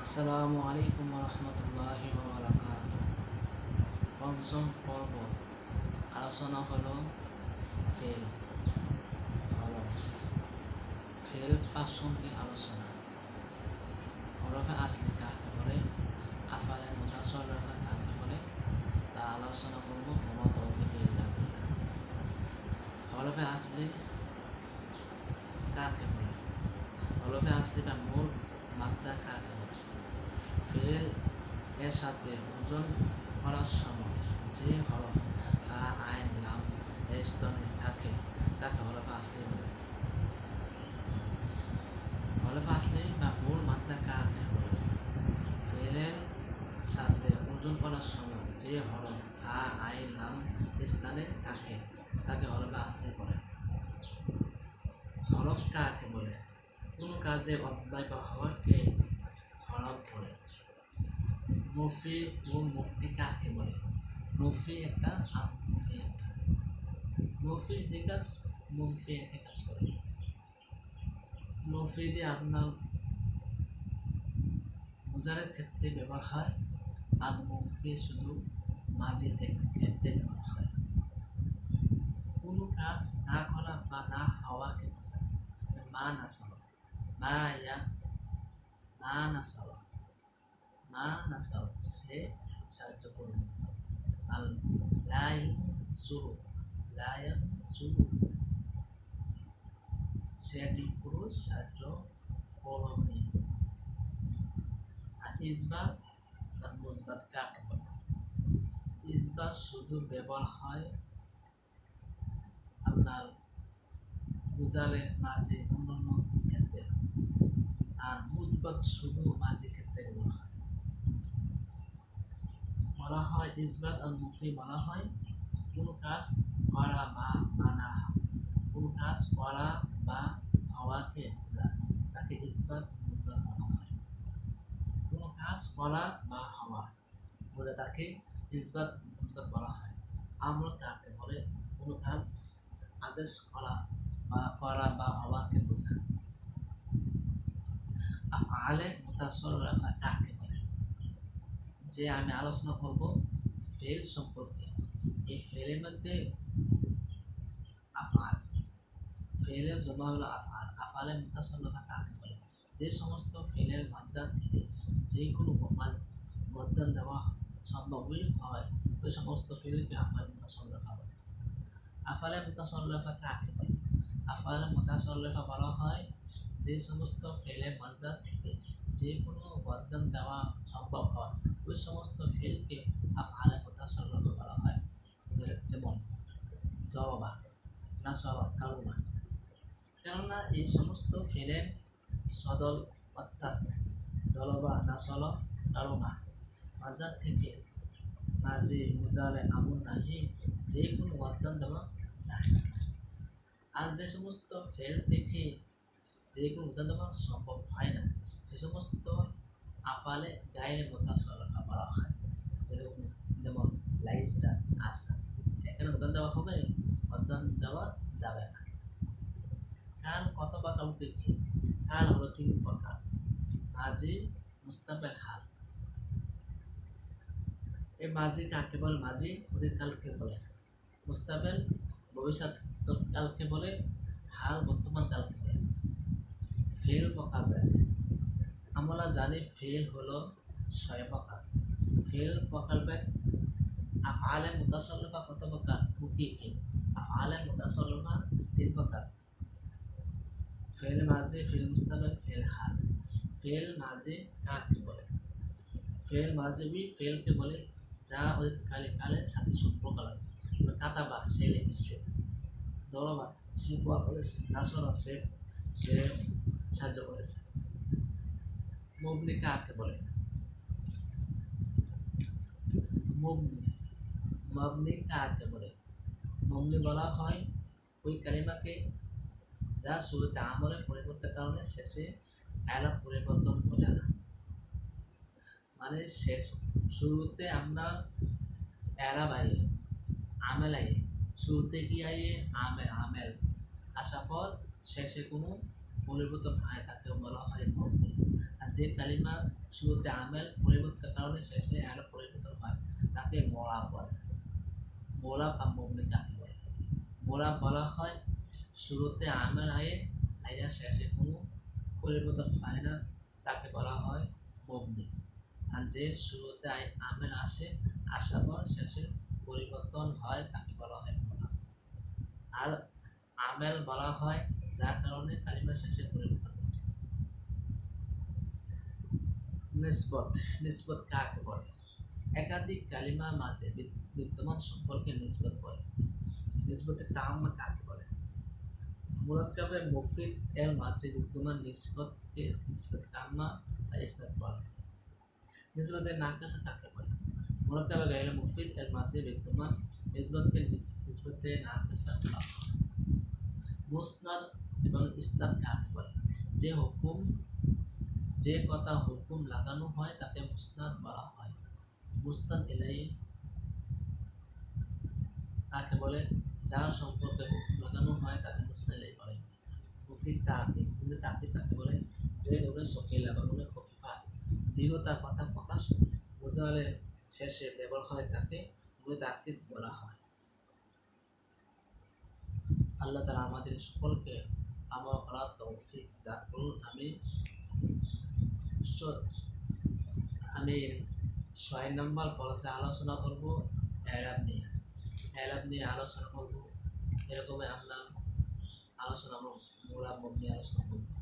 আসসালামু আলাইকুম রহমতুল্লাহি বারাকাত পঞ্চম পর্ব। আলোচনা হলো ফেল। হরফ। ফেল প্রাসঙ্গিক আলোচনা। হরফে আসলি কাকে বলে? আফালে মুতাসরফা কাকে বলে? তা আলোচনা করব মোমা তৌফিক হরফে আসলি কাকে বলে? হরফে আসলি বা মূল মাত্রা কাকে ফেল এর সাথে ওজন করার সময় যে হরফ ফা আইন লাম এর স্তনে থাকে, তাকে হরফে আসলি বলে। হরফে আসলি বা মূল মাত্রা কাকে বলে? ফেলের সাথে ওজন করার সময় যে হরফ ফা আইন লাম স্থানে থাকে, তাকে হরফে আসলি বলে। হরফ কাকে বলে? কোনো কাজে অব্যয় বা হওয়াকে হরফ বলে। মফি ও মফি কাকে বলে? মফি একটা আর মফি একটা। মফি যে কাজ মফি একে কাজ করে। মফি দিয়ে আপনার মোজারের ক্ষেত্রে ব্যবহার হয় আর মফি শুধু মাঝিতে ক্ষেত্রে ব্যবহার হয়। কোনো কাজ না করা বা না হওয়াকে বোঝায়। মা না চলো। মা ইয়া মা না চলো। মা না চলো সে সাহায্য করবে আল লাইন সুরু লায়ন সুরু সে একটি পুরুষ সাহায্য করবে আর ইসবাত আর মুসবাত কাকে বলে ইসবাত শুধু ব্যবহার হয় আপনার বুঝালে মাঝে অন্যান্য ক্ষেত্রে আর মুসবাত শুধু মাঝে ক্ষেত্রে বলা হয় বলা হয় ইসবাত আর মুফি বলা হয় কোনো কাজ করা বা মানা, কোনো কাজ করা বা হওয়াকে বোঝায় তাকে ইসবাত মুসবাত বলা হয়। কোনো কাজ করা বা হওয়া, বোঝা তাকে ইসবাত মুসবাত বলা হয়। আমরা কাকে বলে? কোনো কাজ আদেশ করা বা করা বা হওয়াকে বোঝায় আফআলে মুতাসররাফা কাকে যে আমি আলোচনা করব ফেল সম্পর্কে। এই ফেলের মধ্যে আফআল। ফেলের জমা হলো আফআল। আফআলে মুতাসররাফা কাকে বলে। যে সমস্ত ফেলের মাধ্যম থেকে যে কোনো মধ্যান দেওয়া সম্ভবই হয়। ওই সমস্ত ফেলকে আফআল মুতাসররাফা বলে। আফালে মুতাসরফা কাকে বলে। আফালে মুতাসরফা বলা হয়, যে সমস্ত ফেলে মাদ্দার থেকে যে কোনো বদান দেওয়া সম্ভব হয়, ওই সমস্ত ফেলকে আফালে মুতাসরফা বলা হয়। যেমন জবাবা নাসর কারুমা। কেননা এই সমস্ত ফেলের সদল অর্থাৎ জলবা নাসল কারুমা। মাদ্দার থেকে মাঝে মুজারে আমন নাহি যে কোনো ওয়াদান দেওয়া আর যে সমস্ত ফেল দেখে যে কোনো উদান দেওয়া সম্ভব হয় না, সে সমস্ত আফালে গায়ের মতো সরফা বলা হয়। যেরকম যেমন লাইসা, আসা, এখানে উদান দেওয়া হবে উদান দেওয়া যাবে না। কাল কত পাকা উঠে কি কাল হলো তিন প্রকার। মাঝি মুস্তাবের হাল। এই মাঝি কাকে বলে? মাঝি অতীতকালকে বলে। মুস্তাবেল ভবিষ্যৎ কালকে বলে হাল বর্তমান কালকে বলে ফেল প্রকারভেদ আমরা জানি ফেল হলো ছয় প্রকার ফেল প্রকারভেদ আফআলে মুতাসরফা কত প্রকার কি কি? আফআলে মুতাসরফা তিন প্রকার ফেল মাঝে ফেল মুস্তাবেল ফেল হাল ফেল মাঝে কাকে বলে? ফেল মাঝে মাঝেবি ফেলকে বলে যা অতীতকালে কালের সাথে সম্পর্ক লাগে কাতাবা, সে লিখেছে দরবা সে দোয়া করেছে নাসরা সে সে সাহায্য করেছে। মবনি কাকে বলে? মবনি। মবনি কাকে বলে? মবনি বলা হয় ওই কালিমাকে যা শুরুতে আমলের পরিবর্তনের কারণে শেষে আয়ালাত পরিবর্তন করে না। মানে শেষ শুরুতে আমরা এলাব আইয়ে আমেল আইয়ে শুরুতে কি আইয়ে আমে আমেল আসার পর শেষে কোনো পরিবর্তন হয় তাকে বলা হয় মবনি আর যে কালিমা শুরুতে আমেল পরিবর্তনের কারণে শেষে আরও পরিবর্তন হয়, তাকে মোড়া বলে। মোড়া বা মবনি কাকে বলে? মোড়া বলা হয় শুরুতে আমেল আয়ে আইয়া শেষে কোনো পরিবর্তন হয় না, তাকে বলা হয় মবনি আর যে শুরুতে আমেল আসে, আসার পর শেষে পরিবর্তন হয় তাকে বলা হয় মোড়া আর আমেল বলা হয় যার কারণে কালিমা শেষে পরিবর্তন ঘটে। নিসবত নিসবত কাকে বলে? একাধিক কালিমার মাঝে বিদ্যমান সম্পর্কে নিসবত বলে। নিসবতের তাম্মা কাকে বলে? মুরাক্কাবে মুফিদ এর মাঝে বিদ্যমান নিসবতকে নিসবত কাম্মা বা ইসনাদ বলে। নিসবতের নাকাসা কাকে বলে? মাঝে বিদ্যমান নিসবতকে নি- নিসবতে নাকাসা বলা হয় মুসনাদ এবং ইসনাদ কাকে বলে? যে হুকুম, যে কথা হুকুম লাগানো হয় তাকে মুসনাদ বলা হয়। মুস্তাদ এলাই কাকে বলে? যার সম্পর্কে হুকুম লাগানো হয় তাকে মুস্তাদ এলাই বলে। মুফিদ তাকে কিন্তু তাকে তাকে বলে যে নুনে সকিলা বা নুনে খফিফা দৃঢ়তার কথা প্রকাশ বোঝালে শেষে ব্যবহার হয় তাকে নুনে তাকিদ বলা হয়। আল্লাহ তালা আমাদের সকলকে আমল করার তৌফিক দান করুন আমি আমি ছয় নম্বর পলসে আলোচনা করব অ্যারাব নিয়ে। অ্যারাব নিয়ে আলোচনা করব, এরকমই আমরা আলোচনা মোরা নিয়ে আলোচনা করব।